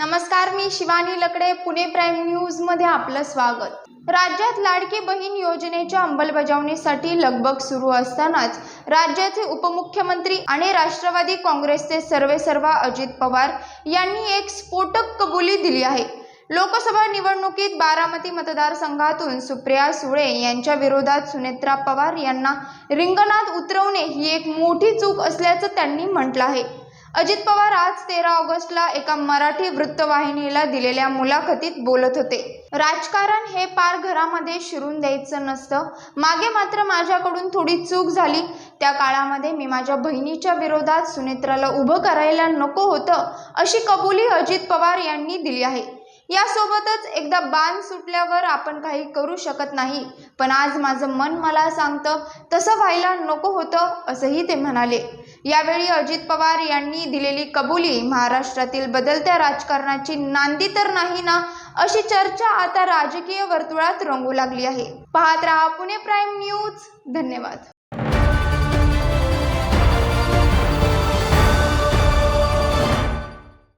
नमस्कार मी शिवानी लकडे पुणे प्राईम न्यूजमध्ये आपलं स्वागत. राज्यात लाडकी बहीण योजनेच्या अंमलबजावणीसाठी लगबग सुरू असतानाच राज्याचे उपमुख्यमंत्री आणि राष्ट्रवादी काँग्रेसचे सर्वेसर्वा अजित पवार यांनी एक स्फोटक कबुली दिली आहे. लोकसभा निवडणुकीत बारामती मतदारसंघातून सुप्रिया सुळे यांच्या विरोधात सुनेत्रा पवार यांना रिंगणात उतरवणे ही एक मोठी चूक असल्याचं त्यांनी म्हटलं आहे. अजित पवार आज तेरा ऑगस्टला एका मराठी वृत्तवाहिनीला दिलेल्या मुलाखतीत बोलत होते. राजकारण हे पार घरामध्ये शिरून द्यायचं नसतं. मागे मात्र माझ्याकडून थोडी चूक झाली. त्या काळामध्ये मी माझ्या बहिणीच्या विरोधात सुनेत्राला उभं करायला नको होतं अशी कबुली अजित पवार यांनी दिली आहे. यासोबतच एकदा बाण सुटल्यावर आपण काही करू शकत नाही. पण आज माझं मन मला सांगतं तसं व्हायला नको होतं असंही ते म्हणाले. यावेळी अजित पवार यांनी दिलेली कबुली महाराष्ट्रातील बदलत्या राजकारणाची नांदी तर नाही ना अशी चर्चा आता राजकीय वर्तुळात रंगू लागली आहे. पाहत राहा पुणे प्राईम न्यूज. धन्यवाद.